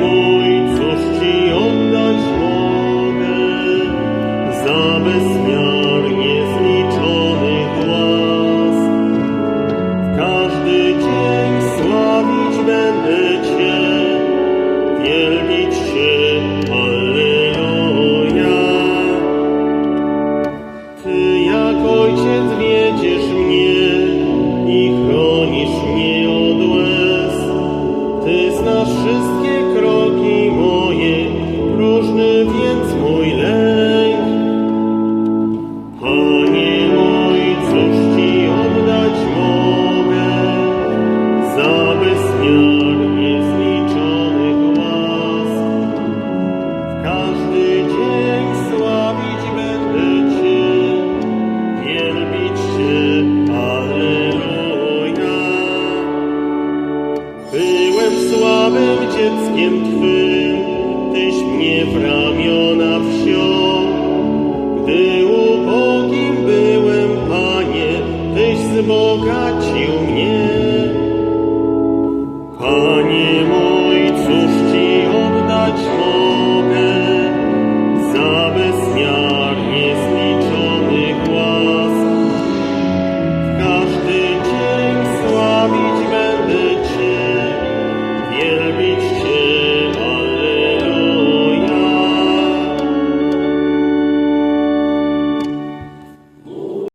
Mój, Ci oddać mogę niezliczonych łask? W każdy dzień sławić będę Cię, wielbić Cię. Ty ojciec wiedziesz mnie i chronisz mnie wszystkie kroki moje, próżny więc mój lęk. Słabym dzieckiem Twym, Tyś mnie w ramiona wziął. Gdy ubogim byłem, Panie, Tyś wzbogacił mnie. Panie